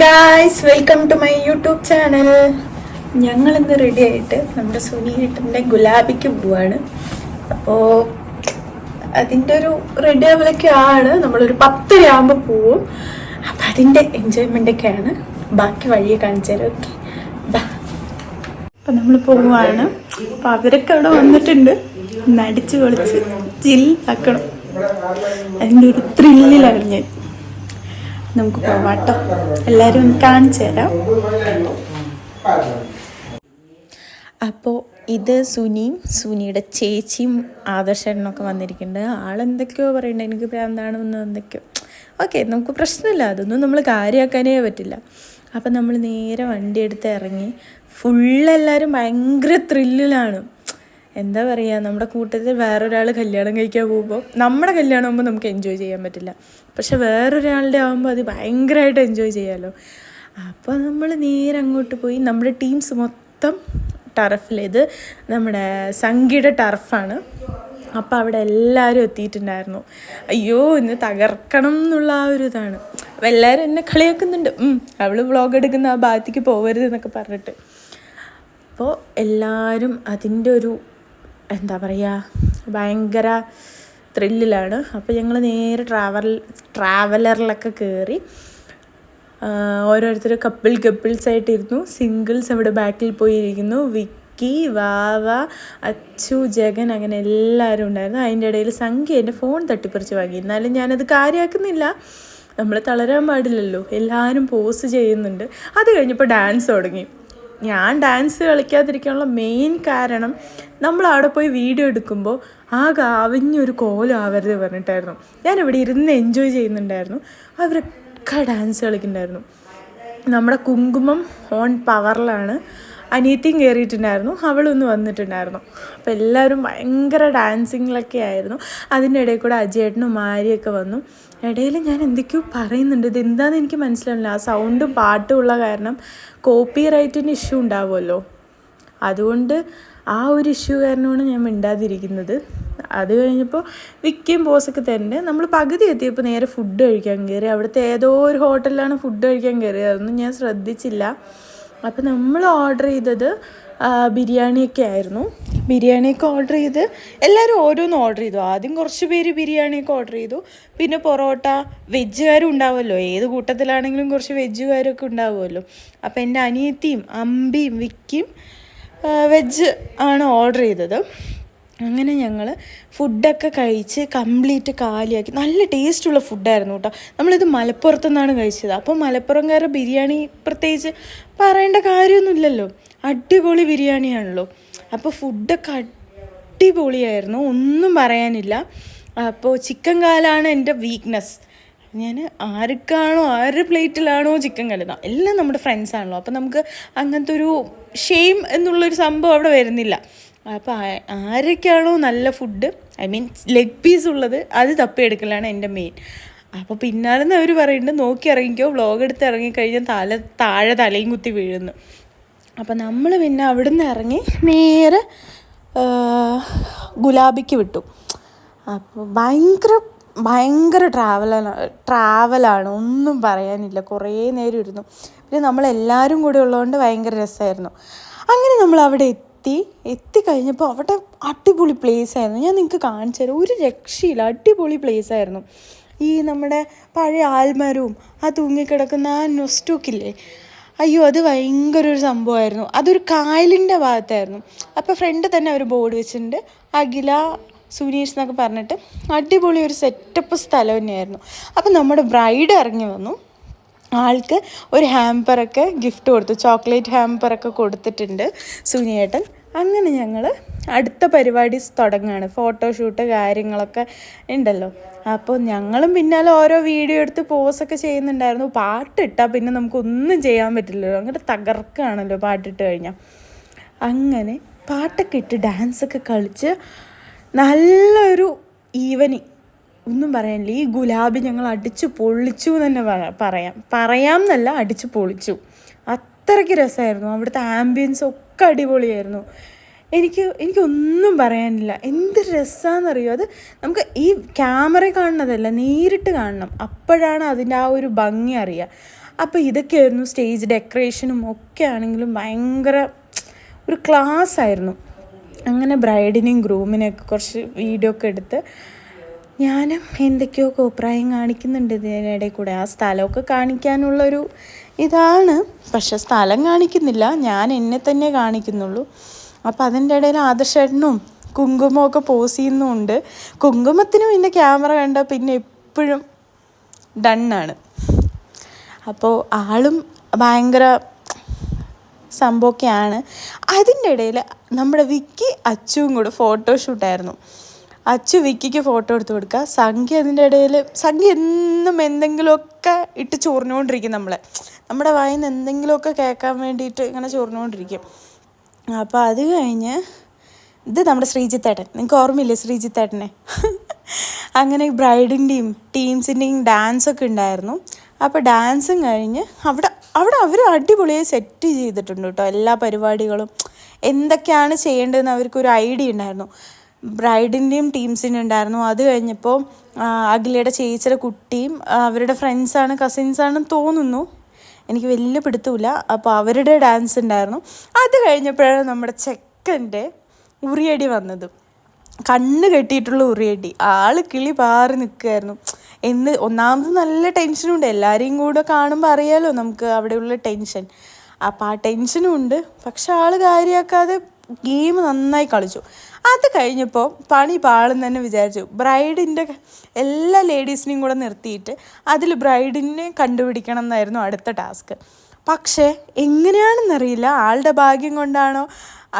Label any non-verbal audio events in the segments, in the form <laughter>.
Guys welcome to my YouTube channel ഞങ്ങൾ ഇന്ന് ready ആയിട്ട് നമ്മുടെ സുനിയേട്ടന്റെ ഗുലാബിക്ക് പോവാണ്. അപ്പോൾ അതിന്റെ ഒരു റെഡി ആവലൊക്കെ ആണ്. നമ്മളൊരു പത്തരയാകുമ്പോൾ പോവും. അപ്പം അതിന്റെ എൻജോയ്മെന്റ് ഒക്കെയാണ്. ബാക്കി വഴിയെ കാണിച്ചു ഓക്കെ അപ്പം നമ്മൾ പോവുകയാണ് അപ്പം അവരൊക്കെ അവിടെ വന്നിട്ടുണ്ട്. നടിച്ച് പൊളിച്ച് ചില്ലാക്കണം അതിന്റെ ഒരു ത്രില്ലിലാണ് ഞാൻ. നമുക്ക് പോവാട്ടോ എല്ലാവരും ഒന്ന് കാണിച്ചു തരാം. അപ്പോൾ ഇത് സുനിയും സുനിയുടെ ചേച്ചിയും ആദർശനൊക്കെ വന്നിരിക്കുന്നുണ്ട്. ആളെന്തൊക്കെയോ പറയണ്ട എനിക്ക് ഭ്രാന്താണെന്ന് എന്തൊക്കെയോ. ഓക്കെ നമുക്ക് പ്രശ്നമില്ല. അതൊന്നും നമ്മൾ കാര്യമാക്കാനേ പറ്റില്ല. അപ്പം നമ്മൾ നേരെ വണ്ടി എടുത്ത് ഇറങ്ങി. ഫുള്ളെല്ലാവരും ഭയങ്കര ത്രില്ലിലാണ്. എന്താ പറയുക നമ്മുടെ കൂട്ടത്തിൽ വേറൊരാൾ കല്യാണം കഴിക്കാൻ പോകുമ്പോൾ നമ്മുടെ കല്യാണം ആകുമ്പോൾ നമുക്ക് എൻജോയ് ചെയ്യാൻ പറ്റില്ല. പക്ഷെ വേറൊരാളുടെ ആകുമ്പോൾ അത് ഭയങ്കരമായിട്ട് എൻജോയ് ചെയ്യാമല്ലോ അപ്പോൾ നമ്മൾ നേരെ അങ്ങോട്ട് പോയി നമ്മുടെ ടീംസ് മൊത്തം ടർഫിലേത് നമ്മുടെ സംഗീത ടർഫാണ് അപ്പോൾ അവിടെ എല്ലാവരും എത്തിയിട്ടുണ്ടായിരുന്നു. അയ്യോ ഇന്ന് തകർക്കണം എന്നുള്ള ആ ഒരു ഇതാണ്. അപ്പോൾ എല്ലാവരും എന്നെ കളിയാക്കുന്നുണ്ട്. അവൾ വ്ളോഗ് എടുക്കുന്ന ആ ഭാഗത്തേക്ക് പോകരുത് എന്നൊക്കെ പറഞ്ഞിട്ട്. അപ്പോൾ എല്ലാവരും അതിന്റെ ഒരു എന്താ പറയുക ഭയങ്കര ത്രില്ലിലാണ് അപ്പോൾ ഞങ്ങൾ നേരെ ട്രാവൽ ട്രാവലറിലൊക്കെ കയറി ഓരോരുത്തർ കപ്പിൾ കപ്പിൾസ് ആയിട്ടിരുന്നു. സിംഗിൾസ് അവിടെ ബാക്കിൽ പോയിരിക്കുന്നു. വിക്കി വാവ അച്ചു ജഗൻ അങ്ങനെ എല്ലാവരും ഉണ്ടായിരുന്നു. അതിന്റെ ഇടയിൽ സംഖ്യ എന്റെ ഫോൺ തട്ടിപ്പറിച്ച് വാങ്ങി. എന്നാലും ഞാനത് കാര്യമാക്കുന്നില്ല നമ്മൾ തളരാൻ പാടില്ലല്ലോ. എല്ലാവരും പോസ് ചെയ്യുന്നുണ്ട്. അത് കഴിഞ്ഞപ്പോൾ ഡാൻസ് തുടങ്ങി. ഞാൻ ഡാൻസ് കളിക്കാതിരിക്കാനുള്ള മെയിൻ കാരണം നമ്മൾ അവിടെ പോയി വീഡിയോ എടുക്കുമ്പോൾ ആകെ കാവിഞ്ഞൊരു കോലം ആവരുത് പറഞ്ഞിട്ടായിരുന്നു. ഞാനിവിടെ ഇരുന്ന് എൻജോയ് ചെയ്യുന്നുണ്ടായിരുന്നു. അവരൊക്കെ ഡാൻസ് കളിക്കുന്നുണ്ടായിരുന്നു. നമ്മുടെ കുങ്കുമം ഓൺ പവറിലാണ് അനിയത്തിയും കയറിയിട്ടുണ്ടായിരുന്നു അവളൊന്ന് വന്നിട്ടുണ്ടായിരുന്നു. അപ്പോൾ എല്ലാവരും ഭയങ്കര ഡാൻസിങ്ങിലൊക്കെ ആയിരുന്നു. അതിന്റെ ഇടയിൽ കൂടെ അജയേട്ടനും മാരിയൊക്കെ വന്നു. ഇടയിൽ ഞാൻ എന്തൊക്കെയോ പറയുന്നുണ്ട്. ഇത് എന്താണെന്ന് എനിക്ക് മനസ്സിലാവില്ല ആ സൗണ്ടും പാട്ടും ഉള്ള കാരണം കോപ്പി റൈറ്റിന് ഇഷ്യൂ ഉണ്ടാവുമല്ലോ. അതുകൊണ്ട് ആ ഒരു ഇഷ്യൂ കാരണമാണ് ഞാൻ മിണ്ടാതിരിക്കുന്നത്. അത് കഴിഞ്ഞപ്പോൾ വിക്കിയും ബോസൊക്കെ തന്നെ നമ്മൾ പകുതി എത്തിയപ്പോൾ നേരെ ഫുഡ് കഴിക്കാൻ കയറി. അവിടുത്തെ ഏതോ ഒരു ഹോട്ടലിലാണ് ഫുഡ് കഴിക്കാൻ കയറിയത്. അതൊന്നും ഞാൻ ശ്രദ്ധിച്ചില്ല. അപ്പോൾ നമ്മൾ ഓർഡർ ചെയ്തത് ബിരിയാണിയൊക്കെ ആയിരുന്നു. ബിരിയാണിയൊക്കെ ഓർഡർ ചെയ്ത് എല്ലാവരും ഓരോന്ന് ഓർഡർ ചെയ്തു. ആദ്യം കുറച്ച് പേര് ബിരിയാണിയൊക്കെ ഓർഡർ ചെയ്തു. പിന്നെ പൊറോട്ട വെജുകാരും ഉണ്ടാവുമല്ലോ. ഏത് കൂട്ടത്തിലാണെങ്കിലും കുറച്ച് വെജുകാരൊക്കെ ഉണ്ടാവുമല്ലോ. അപ്പോൾ എന്റെ അനിയത്തിയും അമ്പിയും വിക്കിയും വെജ് ആണ് ഓർഡർ ചെയ്തത്. അങ്ങനെ ഞങ്ങൾ ഫുഡൊക്കെ കഴിച്ച് കംപ്ലീറ്റ് കാലിയാക്കി. നല്ല ടേസ്റ്റുള്ള ഫുഡായിരുന്നു കേട്ടോ നമ്മളിത് മലപ്പുറത്തു നിന്നാണ് കഴിച്ചത്. അപ്പോൾ മലപ്പുറംകാരുടെ ബിരിയാണി പ്രത്യേകിച്ച് പറയേണ്ട കാര്യമൊന്നുമില്ലല്ലോ. അടിപൊളി ബിരിയാണിയാണല്ലോ. അപ്പോൾ ഫുഡൊക്കെ അടിപൊളിയായിരുന്നു. ഒന്നും പറയാനില്ല. അപ്പോൾ ചിക്കൻ കാലാണ് എന്റെ വീക്ക്നെസ് ഞാൻ ആർക്കാണോ ആരുടെ പ്ലേറ്റിലാണോ ചിക്കൻ കലത എല്ലാം നമ്മുടെ ഫ്രണ്ട്സ് ആണല്ലോ. അപ്പോൾ നമുക്ക് അങ്ങനത്തെ ഒരു ഷെയിം എന്നുള്ളൊരു സംഭവം അവിടെ വരുന്നില്ല. അപ്പോൾ ആരൊക്കെയാണോ നല്ല food I mean leg piece ഉള്ളത് അത് തപ്പിയെടുക്കലാണ് എന്റെ മെയിൻ അപ്പോൾ പിന്നാലെന്ന് അവർ പറയുന്നുണ്ട് നോക്കി ഇറങ്ങിക്കോ വ്ളോഗ് എടുത്ത് ഇറങ്ങിക്കഴിഞ്ഞാൽ തല താഴെ തലയും കുത്തി വീഴുന്നു. അപ്പോൾ നമ്മൾ പിന്നെ അവിടെ നിന്ന് ഇറങ്ങി നേരെ ഗുലാബിക്ക് വിട്ടു. അപ്പോൾ ഭയങ്കര ഭയങ്കര ട്രാവലാണ് ട്രാവലാണ് ഒന്നും പറയാനില്ല. കുറേ നേരം ഇരുന്നു. പിന്നെ നമ്മളെല്ലാവരും കൂടെ ഉള്ളതുകൊണ്ട് ഭയങ്കര രസമായിരുന്നു. അങ്ങനെ നമ്മൾ അവിടെ എത്തി എത്തിക്കഴിഞ്ഞപ്പോൾ അവിടെ അടിപൊളി പ്ലേസ് ആയിരുന്നു. ഞാൻ നിങ്ങൾക്ക് കാണിച്ചു തരാം. ഒരു രക്ഷയില്ല അടിപൊളി പ്ലേസ് ആയിരുന്നു. ഈ നമ്മുടെ പഴയ ആൽമരവും ആ തൂങ്ങിക്കിടക്കുന്ന ആ നൊസ്റ്റോക്കില്ലേ? അയ്യോ അത് ഭയങ്കര ഒരു സംഭവമായിരുന്നു. അതൊരു കായലിന്റെ ഭാഗത്തായിരുന്നു. അപ്പോൾ ഫ്രണ്ട് തന്നെ ഒരു ബോർഡ് വെച്ചിട്ടുണ്ട്. അഖില സുനീഷ് എന്നൊക്കെ പറഞ്ഞിട്ട് അടിപൊളി ഒരു സെറ്റപ്പ് സ്ഥലം തന്നെയായിരുന്നു. അപ്പം നമ്മുടെ ബ്രൈഡ് ഇറങ്ങി വന്നു. ആൾക്ക് ഒരു ഹാമ്പറൊക്കെ ഗിഫ്റ്റ് കൊടുത്തു. ചോക്ലേറ്റ് ഹാമ്പറൊക്കെ കൊടുത്തിട്ടുണ്ട് സുനിയേട്ടൻ. അങ്ങനെ ഞങ്ങൾ അടുത്ത പരിപാടി തുടങ്ങുകയാണ് ഫോട്ടോഷൂട്ട് കാര്യങ്ങളൊക്കെ ഉണ്ടല്ലോ. അപ്പോൾ ഞങ്ങളും പിന്നാലെ ഓരോ വീഡിയോ എടുത്ത് പോസൊക്കെ ചെയ്യുന്നുണ്ടായിരുന്നു. പാട്ടിട്ടാൽ പിന്നെ നമുക്കൊന്നും ചെയ്യാൻ പറ്റില്ലല്ലോ. അങ്ങനെ തകർക്കുകയാണല്ലോ പാട്ടിട്ട് കഴിഞ്ഞാൽ അങ്ങനെ പാട്ടൊക്കെ ഇട്ട് ഡാൻസൊക്കെ കളിച്ച് നല്ലൊരു ഈവനിങ്. ഒന്നും പറയാനില്ല. ഈ ഗുലാബി ഞങ്ങൾ അടിച്ചു പൊളിച്ചു എന്ന് തന്നെ പറയാം. പറയാം എന്നല്ല അടിച്ചു പൊളിച്ചു. അത്രയ്ക്ക് രസമായിരുന്നു. അവിടുത്തെ ആംബിയൻസ് ഒക്കെ അടിപൊളിയായിരുന്നു. എനിക്ക് എനിക്കൊന്നും പറയാനില്ല. എന്ത് രസമാണെന്നറിയോ അത് നമുക്ക് ഈ ക്യാമറ കാണുന്നതല്ല നേരിട്ട് കാണണം. അപ്പോഴാണ് അതിന്റെ ആ ഒരു ഭംഗി അറിയുക. അപ്പോൾ ഇതൊക്കെയായിരുന്നു സ്റ്റേജ് ഡെക്കറേഷനും ഒക്കെ ആണെങ്കിലും ഭയങ്കര ഒരു ക്ലാസ് ആയിരുന്നു. അങ്ങനെ ബ്രൈഡിനെയും ഗ്രൂമിനെയൊക്കെ കുറച്ച് വീഡിയോ ഒക്കെ എടുത്ത് ഞാനും എന്തൊക്കെയോ കോപ്രായം കാണിക്കുന്നുണ്ട് ഇതിനിടയിൽ കൂടെ. ആ സ്ഥലമൊക്കെ കാണിക്കാനുള്ളൊരു ഇതാണ്. പക്ഷെ സ്ഥലം കാണിക്കുന്നില്ല. ഞാൻ എന്നെ തന്നെ കാണിക്കുന്നുള്ളൂ. അപ്പോൾ അതിന്റെ ഇടയിൽ ആദർശേട്ടനും കുങ്കുമമൊക്കെ പോസ് ചെയ്യുന്നുമുണ്ട് കുങ്കുമത്തിനും പിന്നെ ക്യാമറ കണ്ട പിന്നെ എപ്പോഴും ഡണ്ണാണ്. അപ്പോൾ ആളും ഭയങ്കര സംഭവമൊക്കെയാണ്. അതിന്റെ ഇടയിൽ നമ്മുടെ വിക്കി അച്ചുവും കൂടെ ഫോട്ടോഷൂട്ടായിരുന്നു അച്ചു വിക്കിക്ക് ഫോട്ടോ എടുത്ത് കൊടുക്കുക. സംഖ്യ അതിന്റെ ഇടയിൽ സംഖ്യ എന്നും എന്തെങ്കിലുമൊക്കെ ഇട്ട് ചൊറിഞ്ഞുകൊണ്ടിരിക്കും നമ്മളെ. നമ്മുടെ വായിൽ നിന്ന് എന്തെങ്കിലുമൊക്കെ കേൾക്കാൻ വേണ്ടിയിട്ട് ഇങ്ങനെ ചൊറിഞ്ഞുകൊണ്ടിരിക്കും. അപ്പോൾ അത് കഴിഞ്ഞ് ഇത് നമ്മുടെ ശ്രീജിത്തേട്ടൻ. നിങ്ങൾക്ക് ഓർമ്മയില്ലേ ശ്രീജിത്തേട്ടനെ? <laughs> അങ്ങനെ ബ്രൈഡിന്റെയും ടീംസിന്റെയും ഡാൻസൊക്കെ ഉണ്ടായിരുന്നു. അപ്പോൾ ഡാൻസും കഴിഞ്ഞ് അവിടെ അവിടെ അവർ അടിപൊളിയായി സെറ്റ് ചെയ്തിട്ടുണ്ട് കേട്ടോ. എല്ലാ പരിപാടികളും. എന്തൊക്കെയാണ് ചെയ്യേണ്ടതെന്ന് അവർക്കൊരു ഐഡിയ ഉണ്ടായിരുന്നു. ബ്രൈഡിന്റെയും ടീംസിന്റെ ഉണ്ടായിരുന്നു. അത് കഴിഞ്ഞപ്പോൾ അഖിലയുടെ ചേച്ചിയുടെ കുട്ടിയും അവരുടെ ഫ്രണ്ട്സാണ് കസിൻസാണെന്ന് തോന്നുന്നു. എനിക്ക് വലിയ പിടുത്തമില്ല. അപ്പോൾ അവരുടെ ഡാൻസ് ഉണ്ടായിരുന്നു. അത് കഴിഞ്ഞപ്പോഴാണ് നമ്മുടെ ചെക്കന്റെ ഉറിയടി വന്നത്. കണ്ണ് കെട്ടിയിട്ടുള്ള ഉറിയടി. ആൾ കിളി പാറി നിൽക്കുമായിരുന്നു എന്ന് ഒന്നാമത് നല്ല ടെൻഷനുണ്ട് എല്ലാവരെയും കൂടെ കാണുമ്പോൾ അറിയാലോ നമുക്ക് അവിടെയുള്ള ടെൻഷൻ അപ്പോൾ ആ ടെൻഷനും ഉണ്ട്. പക്ഷെ ആൾ കാര്യമാക്കാതെ ഗെയിം നന്നായി കളിച്ചു. അത് കഴിഞ്ഞപ്പോൾ പണി പാളും തന്നെ വിചാരിച്ചു. ബ്രൈഡിന്റെ എല്ലാ ലേഡീസിനെയും കൂടെ നിർത്തിയിട്ട് അതിൽ ബ്രൈഡിനെ കണ്ടുപിടിക്കണം എന്നായിരുന്നു അടുത്ത ടാസ്ക്. പക്ഷേ എങ്ങനെയാണെന്നറിയില്ല. ആളുടെ ഭാഗ്യം കൊണ്ടാണോ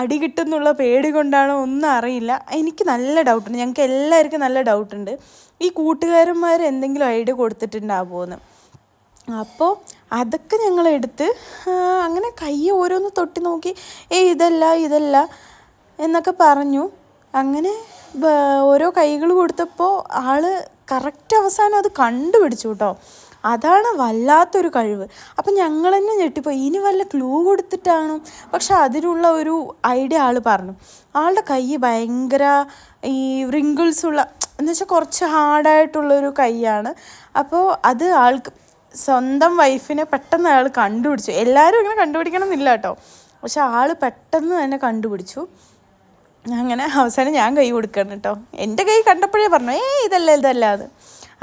അടി കിട്ടുന്നുള്ള പേടി കൊണ്ടാണോ ഒന്നും അറിയില്ല. എനിക്ക് നല്ല ഡൗട്ടുണ്ട് ഞങ്ങൾക്ക് എല്ലാവർക്കും നല്ല ഡൗട്ടുണ്ട് ഈ കൂട്ടുകാരന്മാർ എന്തെങ്കിലും ഐഡിയ കൊടുത്തിട്ടുണ്ടാവുമെന്ന്. അപ്പോൾ അതൊക്കെ ഞങ്ങളെടുത്ത് അങ്ങനെ കൈ ഓരോന്ന് തൊട്ടി നോക്കി. ഏയ് ഇതല്ല ഇതല്ല. എന്നൊക്കെ പറഞ്ഞു. അങ്ങനെ ഓരോ കൈകൾ കൊടുത്തപ്പോൾ ആൾ കറക്റ്റ് അവസാനം അത് കണ്ടുപിടിച്ചു കേട്ടോ അതാണ് വല്ലാത്തൊരു കഴിവ്. അപ്പം ഞങ്ങൾ തന്നെ ഞെട്ടിപ്പോയി. ഇനി വല്ല ക്ലൂ കൊടുത്തിട്ടാണ്? പക്ഷെ അതിനുള്ള ഒരു ഐഡിയ ആൾ പറഞ്ഞു. ആളുടെ കൈ ഭയങ്കര ഈ റിങ്കിൾസ് ഉള്ള എന്ന് കുറച്ച് ഹാർഡായിട്ടുള്ളൊരു കൈയാണ്. അപ്പോൾ അത് ആൾക്ക് സ്വന്തം വൈഫിനെ പെട്ടെന്ന് അയാൾ കണ്ടുപിടിച്ചു. എല്ലാവരും ഇങ്ങനെ കണ്ടുപിടിക്കണം എന്നില്ല കേട്ടോ പക്ഷെ ആൾ പെട്ടെന്ന് തന്നെ കണ്ടുപിടിച്ചു. അങ്ങനെ അവസാനം ഞാൻ കൈ കൊടുക്കണം കേട്ടോ. എന്റെ കൈ കണ്ടപ്പോഴേ പറഞ്ഞു ഏ ഇതല്ല ഇതല്ല അത്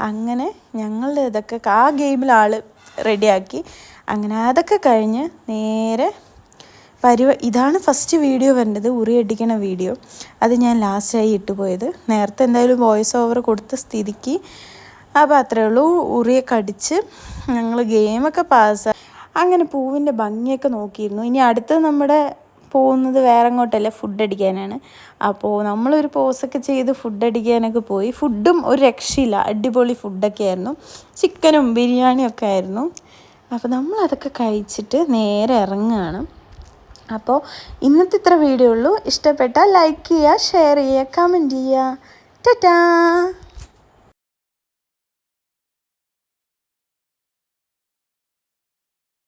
അങ്ങനെ ഞങ്ങളുടെ ഇതൊക്കെ ആ ഗെയിമിൽ ആൾ റെഡിയാക്കി. അങ്ങനെ അതൊക്കെ കഴിഞ്ഞ് നേരെ പരിവ ഇതാണ് ഫസ്റ്റ് വീഡിയോ വരേണ്ടത് ഉറി അടിക്കണ വീഡിയോ അത് ഞാൻ ലാസ്റ്റായി ഇട്ടുപോയത് നേരത്തെ എന്തായാലും വോയിസ് ഓവർ കൊടുത്ത സ്ഥിതിക്ക് അപ്പോൾ അത്രേ ഉള്ളൂ. ഉറിയൊക്കെ അടിച്ച് ഞങ്ങൾ ഗെയിമൊക്കെ പാസ്സായി അങ്ങനെ പൂവിന്റെ ഭംഗിയൊക്കെ നോക്കിയിരുന്നു. ഇനി അടുത്തത് നമ്മുടെ പോകുന്നത് വേറെ അങ്ങോട്ടല്ല ഫുഡ് അടിക്കാനാണ്. അപ്പോൾ നമ്മളൊരു പോസൊക്കെ ചെയ്ത് ഫുഡ് അടിക്കാനൊക്കെ പോയി. ഫുഡും ഒരു രക്ഷയില്ല. അടിപൊളി ഫുഡൊക്കെ ആയിരുന്നു. ചിക്കനും ബിരിയാണിയും ഒക്കെ ആയിരുന്നു. അപ്പോൾ നമ്മളതൊക്കെ കഴിച്ചിട്ട് നേരെ ഇറങ്ങുകയാണ്. അപ്പോൾ ഇന്നത്തെ ഇത്ര വീഡിയോ ഉള്ളൂ. ഇഷ്ടപ്പെട്ടാൽ ലൈക്ക് ചെയ്യുക ഷെയർ ചെയ്യുക കമന്റ് ചെയ്യുക. ടാറ്റാ